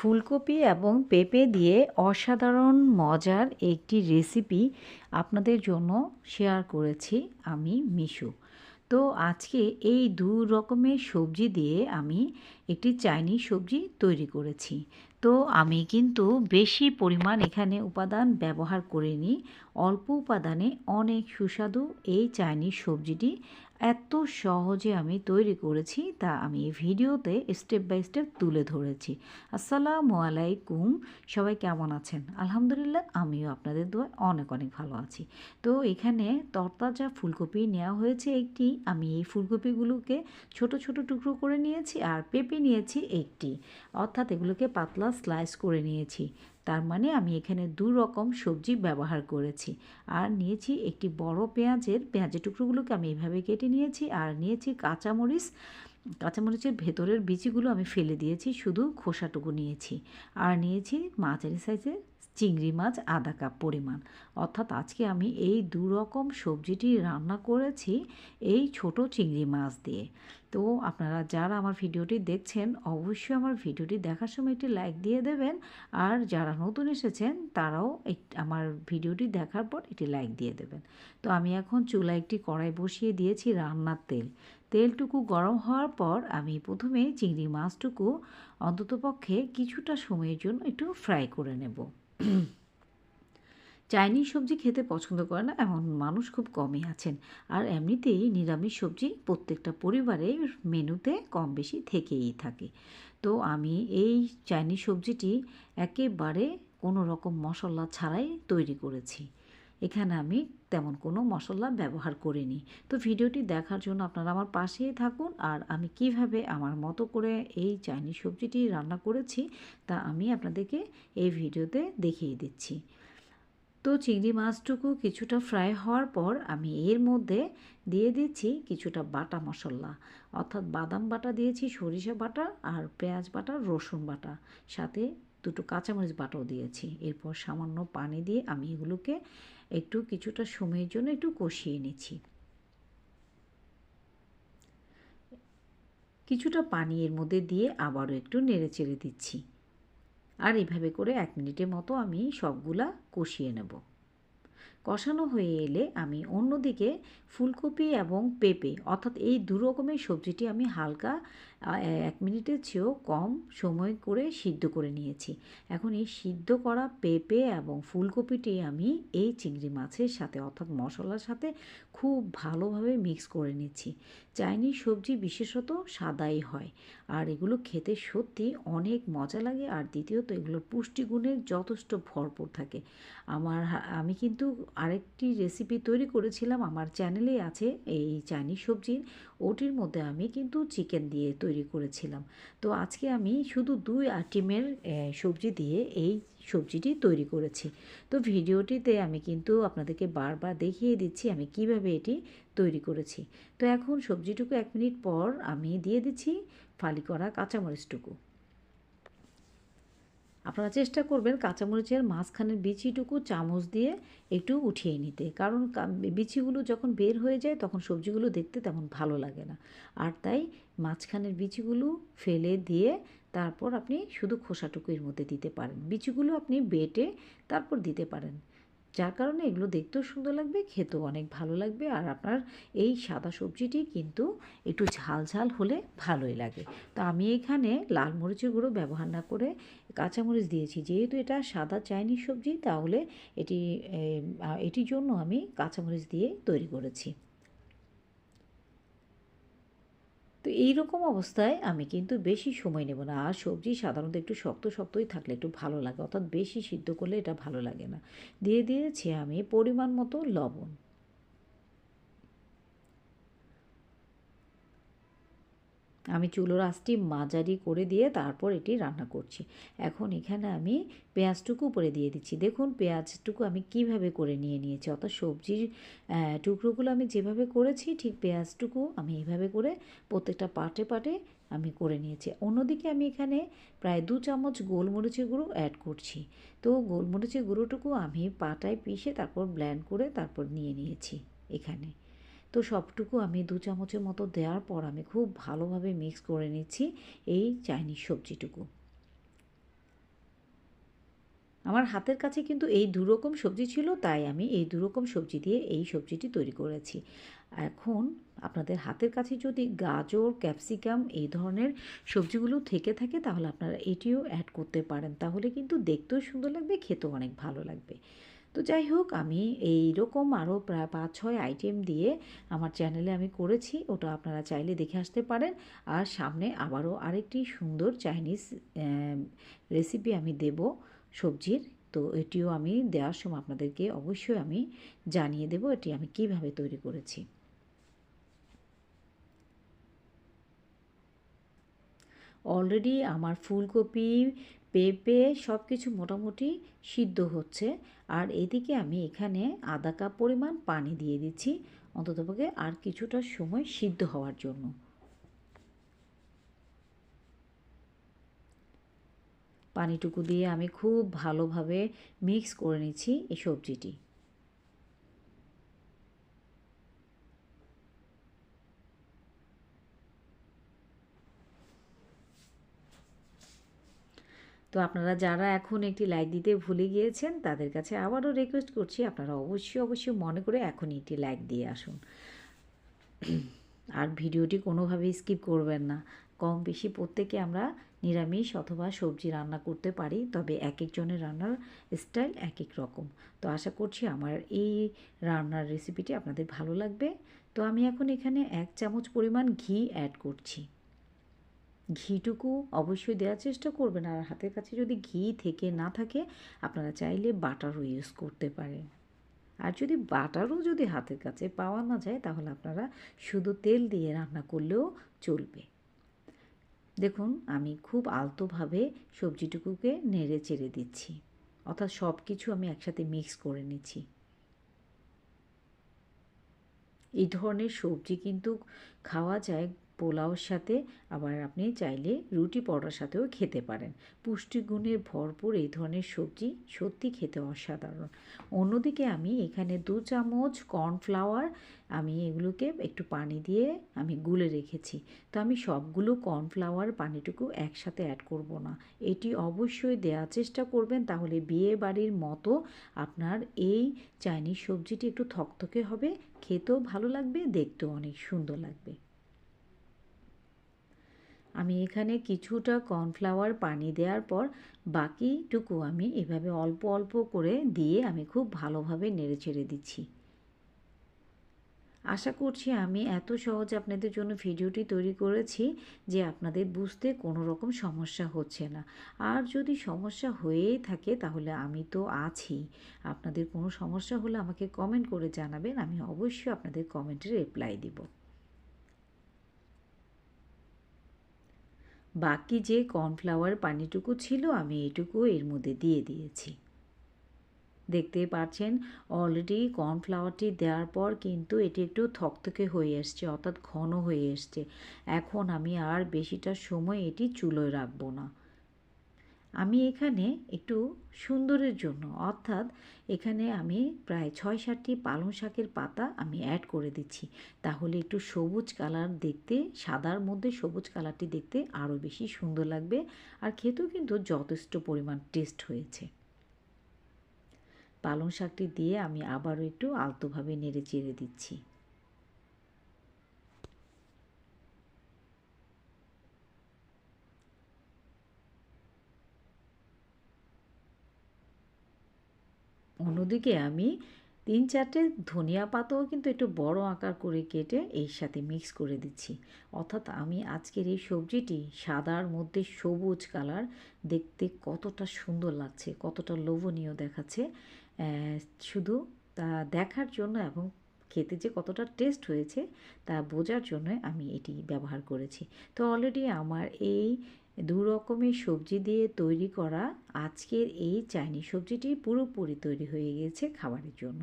ফুলকপি এবং পেঁপে দিয়ে অসাধারণ মজার একটি রেসিপি আপনাদের জন্য শেয়ার করেছি আমি, মিশু। তো আজকে এই দু রকমের সবজি দিয়ে আমি একটি চাইনিজ সবজি তৈরি করেছি। তো আমি কিন্তু বেশি পরিমাণ এখানে উপাদান ব্যবহার করিনি। অল্প উপাদানে অনেক সুস্বাদু এই চাইনিজ সবজিটি এত সহজে আমি তৈরি করেছি তা আমি এই ভিডিওতে স্টেপ বাই স্টেপ তুলে ধরেছি। আসসালামু আলাইকুম, সবাই কেমন আছেন? আলহামদুলিল্লাহ, আমিও আপনাদের দোয়ায় অনেক অনেক ভালো আছি। তো এখানে তরতাজা ফুলকপি নেওয়া হয়েছে একটি। আমি এই ফুলকপিগুলোকে ছোট ছোট টুকরো করে নিয়েছি আর পেঁপে নিয়েছি একটি। অর্থাৎ এগুলোকে পাতলা স্লাইস করে নিয়েছি। তার মানে আমি এখানে দু রকম সবজি ব্যবহার করেছি। আর নিয়েছি একটি বড় পেঁয়াজের পেঁয়াজের টুকরোগুলোকে আমি এভাবে কেটে নিয়েছি আর নিয়েছি কাঁচামরিচ। কাঁচামরিচের ভেতরের বিচিগুলো আমি ফেলে দিয়েছি, শুধু খোসাটুকু নিয়েছি। আর নিয়েছি মাঝারি সাইজের চিংড়ি মাছ আধা কাপ পরিমাণ। অর্থাৎ আজকে আমি এই দু রকম সবজিটি রান্না করেছি এই ছোট চিংড়ি মাছ দিয়ে। তো আপনারা যারা আমার ভিডিওটি দেখছেন, অবশ্যই আমার ভিডিওটি দেখার সময় একটি লাইক দিয়ে দেবেন। আর যারা নতুন এসেছেন, তারাও আমার ভিডিওটি দেখার পর একটি লাইক দিয়ে দেবেন। তো আমি এখন চুলা একটি কড়াই বসিয়ে দিয়েছি রান্নার তেল। তেলটুকু গরম হওয়ার পর আমি প্রথমে চিংড়ি মাছটুকু অন্ততপক্ষে কিছুটা সময়ের জন্য একটু ফ্রাই করে নেব। চাইনিজ সবজি খেতে পছন্দ করে না, এমন মানুষ খুব কমই আছেন। আর এমনিতেই নিরামিষ সবজি প্রত্যেকটা পরিবারের মেনুতে কম বেশি থেকেই থাকে। তো আমি এই চাইনিজ সবজিটি একেবারে কোনো রকম মশলা ছাড়াই তৈরি করেছি। এখানে আমি তেমন কোনো মশলা ব্যবহার করিনি। তো ভিডিওটি দেখার জন্য আপনারা আমার পাশেই থাকুন, আর আমি কীভাবে আমার মতো করে এই চাইনিজ সবজিটি রান্না করেছি তা আমি আপনাদেরকে এই ভিডিওতে দেখিয়ে দিচ্ছি। তো চিংড়ি মাছটুকু কিছুটা ফ্রাই হওয়ার পর আমি এর মধ্যে দিয়ে দিচ্ছি কিছুটা বাটা মশলা। অর্থাৎ বাদাম বাটা দিয়েছি, সরিষা বাটা আর পেঁয়াজ বাটা, রসুন বাটা। সাথে দুটো কাঁচামরিচ বাটাও দিয়েছি। এরপর সামান্য পানি দিয়ে আমি এগুলোকে একটু কিছুটা সময়ের জন্য একটু কষিয়ে নিচ্ছি। কিছুটা পানি এর মধ্যে দিয়ে আবারও একটু নেড়ে চেড়ে দিচ্ছি। আর এভাবে করে এক মিনিটের মতো আমি সবগুলা কষিয়ে নেব। কষানো হয়ে এলে আমি অন্যদিকে ফুলকপি এবং পেঁপে, অর্থাৎ এই দু রকমের সবজিটি আমি হালকা এক মিনিটের চেয়েও কম সময় করে সিদ্ধ করে নিয়েছি। এখন এই সিদ্ধ করা পেঁপে এবং ফুলকপিটি আমি এই চিংড়ি মাছের সাথে, অর্থাৎ মশলার সাথে খুব ভালোভাবে মিক্স করে নিচ্ছি। চাইনিজ সবজি বিশেষত সাদাই হয়, আর এগুলো খেতে সত্যি অনেক মজা লাগে। আর দ্বিতীয়ত, এগুলোর পুষ্টিগুণের যথেষ্ট ভরপুর থাকে। আমার আমি কিন্তু আরেকটি রেসিপি তৈরি করেছিলাম। আমার চ্যানেলে আছে এই চাইনিজ সবজির ওটির মধ্যে আমি কিন্তু চিকেন দিয়ে তৈরি করেছিলাম। তো আজকে আমি শুধু দুই আইটেমের সবজি দিয়ে এই সবজিটি তৈরি করেছি। তো ভিডিওটিতে আমি কিন্তু আপনাদেরকে বারবার দেখিয়ে দিচ্ছি আমি কীভাবে এটি তৈরি করেছি। তো এখন সবজিটুকু এক মিনিট পর আমি দিয়ে দিচ্ছি ফালি করা কাঁচামরিচটুকু। আপনারা চেষ্টা করবেন কাঁচামরিচের মাঝখানের বিচিটুকু চামচ দিয়ে একটু উঠিয়ে নিতে। কারণ বিচিগুলো যখন বের হয়ে যায়, তখন সবজিগুলো দেখতে তেমন ভালো লাগে না। আর তাই মাঝখানের বিচিগুলো ফেলে দিয়ে তারপর আপনি শুধু খোসাটুকুর মধ্যে দিতে পারেন। বিচিগুলো আপনি বেটে তারপর দিতে পারেন। যার কারণে এগুলো দেখতেও সুন্দর লাগবে, খেতেও অনেক ভালো লাগবে আর আপনার এই সাদা সবজিটি কিন্তু একটু ঝাল ঝাল হলে ভালোই লাগে। তো আমি এখানে লাল মরিচের গুঁড়ো ব্যবহার না করে কাঁচামরিচ দিয়েছি। যেহেতু এটা সাদা চাইনিজ সবজি, তাহলে এটি এটির জন্য আমি কাঁচামরিচ দিয়ে তৈরি করেছি তো এই রকম অবস্থায় আমি কিন্তু বেশি সময় নেব না। আর সবজি সাধারণত একটু শক্ত শক্তই থাকলে একটু ভালো লাগে, অর্থাৎ বেশি সিদ্ধ করলে এটা ভালো লাগে না। দিয়ে দিয়েছি আমি পরিমাণ মতো লবণ। আমি চুলোর আঁচটি মাঝারি করে দিয়ে তারপর এটি রান্না করছি। এখন এখানে আমি পেঁয়াজটুকু উপরে দিয়ে দিচ্ছি। দেখুন, পেঁয়াজটুকু আমি কীভাবে করে নিয়ে নিয়েছি? অর্থাৎ সবজির টুকরোগুলো আমি যেভাবে করেছি, ঠিক পেঁয়াজটুকু আমি এইভাবে করে প্রত্যেকটা পাটে পাটে আমি করে নিয়েছি। অন্যদিকে আমি এখানে প্রায় দু চামচ গোলমরিচের গুঁড়ো অ্যাড করছি। তো গোলমরিচের গুঁড়োটুকু আমি পাটায় পিষে তারপর ব্ল্যান্ড করে তারপর নিয়ে নিয়েছি এখানে। তো সবটুকু আমি দু চামচের মতো দেওয়ার পর আমি খুব ভালোভাবে মিক্স করে নিচ্ছি এই চাইনিজ সবজিটুকু। আমার হাতের কাছে কিন্তু এই দুরকম সবজি ছিল, তাই আমি এই দুরকম সবজি দিয়ে এই সবজিটি তৈরি করেছি। এখন আপনাদের হাতের কাছে যদি গাজর, ক্যাপসিকাম এই ধরনের সবজিগুলো থেকে থাকে, তাহলে আপনারা এটিও অ্যাড করতে পারেন। তাহলে কিন্তু দেখতেও সুন্দর লাগবে, খেতেও অনেক ভালো লাগবে। তো যাই হোক, আমি এই রকম আরও প্রায় পাঁচ ছয় আইটেম দিয়ে আমার চ্যানেলে আমি করেছি, ওটা আপনারা চাইলে দেখে আসতে পারেন। আর সামনে আবারও আরেকটি সুন্দর চাইনিজ রেসিপি আমি দেব সবজির। তো এটিও আমি দেওয়ার সময় আপনাদেরকে অবশ্যই আমি জানিয়ে দেব এটি আমি কীভাবে তৈরি করেছি। অলরেডি আমার ফুলকপি পেঁপে সব কিছু মোটামুটি সিদ্ধ হচ্ছে। আর এদিকে আমি এখানে আধা কাপ পরিমাণ পানি দিয়ে দিচ্ছি। অন্ততপক্ষে আর কিছুটা সময় সিদ্ধ হওয়ার জন্য। পানিটুকু দিয়ে আমি খুব ভালোভাবে মিক্স করে নিচ্ছি এই সবজিটি। তো আপনারা যারা এখন একটি লাইক দিতে ভুলে গিয়েছেন, তাদের কাছে আবারও রিকোয়েস্ট করছি, আপনারা অবশ্যই অবশ্যই মনে করে এখনই একটি লাইক দিয়ে আসুন। আর ভিডিওটি কোনোভাবেই স্কিপ করবেন না। কম বেশি প্রত্যেকে আমরা নিরামিষ অথবা সবজি রান্না করতে পারি, তবে এক একজনের রান্নার স্টাইল এক এক রকম। তো আশা করছি আমার এই রান্নার রেসিপিটি আপনাদের ভালো লাগবে। তো আমি এখন এখানে এক চামচ পরিমাণ ঘি অ্যাড করছি। ঘিটুকু অবশ্যই দেওয়ার চেষ্টা করবেন। আর হাতের কাছে যদি ঘি থেকে না থাকে, আপনারা চাইলে বাটারও ইউজ করতে পারেন। আর যদি বাটারও যদি হাতের কাছে পাওয়া না যায়, তাহলে আপনারা শুধু তেল দিয়ে রান্না করলেও চলবে। দেখুন, আমি খুব আলতোভাবে সবজিটুকুকে নেড়ে চেড়ে দিচ্ছি, অর্থাৎ সব কিছু আমি একসাথে মিক্স করে নিচ্ছি। এই ধরনের সবজি কিন্তু খাওয়া যায় পোলাওর সাথে আবার আপনি চাইলে রুটি পরোটার সাথেও খেতে পারেন। পুষ্টিগুণে ভরপুর এই ধরনের সবজি সত্যি খেতে অসাধারণ। অন্যদিকে আমি এখানে দু চামচ কর্নফ্লাওয়ার আমি এগুলোকে একটু পানি দিয়ে আমি গুলে রেখেছি। তো আমি সবগুলো কর্নফ্লাওয়ার পানিটুকু একসাথে অ্যাড করব না। এটি অবশ্যই দেওয়ার চেষ্টা করবেন তাহলে বিয়ে বাড়ির মতো আপনার এই চাইনিজ সবজিটি একটু থকথকে হবে, খেতেও ভালো লাগবে, দেখতেও অনেক সুন্দর লাগবে। আমি এখানে কিছুটা কর্নফ্লাওয়ার পানি দেওয়ার পর বাকিটুকু আমি এভাবে অল্প অল্প করে দিয়ে আমি খুব ভালোভাবে নেড়ে ছেড়ে দিচ্ছি। আশা করছি আমি এত সহজে আপনাদের জন্য ভিডিওটি তৈরি করেছি যে আপনাদের বুঝতে কোনো রকম সমস্যা হচ্ছে না। আর যদি সমস্যা হয়েই থাকে তাহলে আমি তো আছি। আপনাদের কোনো সমস্যা হলে আমাকে কমেন্ট করে জানাবেন, আমি অবশ্যই আপনাদের কমেন্টে রিপ্লাই দিব। বাকি যে কর্নফ্লাওয়ার পানিটুকু ছিল আমি এটুকু এর মধ্যে দিয়ে দিয়েছি। দেখতে পাচ্ছেন অলরেডি কর্নফ্লাওয়ারটি দেওয়ার পর কিন্তু এটি একটু থকথকে হয়ে এসছে, অর্থাৎ ঘন হয়ে এসছে। এখন আমি আর বেশিটা সময় এটি চুলোয় রাখব না। আমি এখানে একটু সুন্দরের জন্য, অর্থাৎ এখানে আমি প্রায় ছয় সাতটি পালং শাকের পাতা আমি অ্যাড করে দিচ্ছি। তাহলে একটু সবুজ কালার দেখতে, সাদার মধ্যে সবুজ কালারটি দেখতে আরও বেশি সুন্দর লাগবে আর খেতেও কিন্তু যথেষ্ট পরিমাণ টেস্ট হয়েছে। পালং শাকটি দিয়ে আমি আবারও একটু আলতোভাবে নেড়ে চেড়ে দিচ্ছি। অন্যদিকে আমি তিন চারটে ধনিয়া পাতাও কিন্তু একটু বড় আকার করে কেটে এর সাথে মিক্স করে দিচ্ছি। অর্থাৎ আমি আজকের এই সবজিটি সাদার মধ্যে সবুজ কালার দেখতে কতটা সুন্দর লাগছে, কতটা লোভনীয় দেখাচ্ছে। শুধু তা দেখার জন্য এবং খেতে যে কতটা টেস্ট হয়েছে তা বোঝার জন্য আমি এটি ব্যবহার করেছি। তো অলরেডি আমার এই দু রকমের সবজি দিয়ে তৈরি করা আজকের এই চাইনিজ সবজিটি পুরোপুরি তৈরি হয়ে গেছে খাবারের জন্য।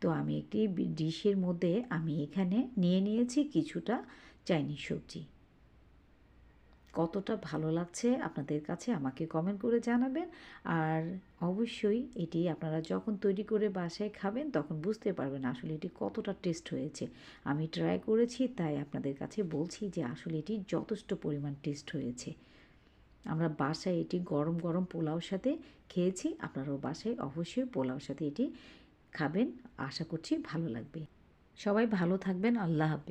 তো আমি একটি ডিশের মধ্যে আমি এখানে নিয়ে নিয়েছি কিছুটা চাইনিজ সবজি। কতটা ভালো লাগছে আপনাদের কাছে আমাকে কমেন্ট করে জানাবেন। আর অবশ্যই এটি আপনারা যখন তৈরি করে বাসায় খাবেন তখন বুঝতে পারবেন আসলে এটি কতটা টেস্ট হয়েছে। আমি ট্রাই করেছি, তাই আপনাদের কাছে বলছি যে আসলে এটি যথেষ্ট পরিমাণ টেস্ট হয়েছে। আমরা বাসায় এটি গরম গরম পোলাওর সাথে খেয়েছি। আপনারাও বাসায় অবশ্যই পোলাওর সাথে এটি খাবেন। আশা করছি ভালো লাগবে। সবাই ভালো থাকবেন। আল্লাহ হাফেজ।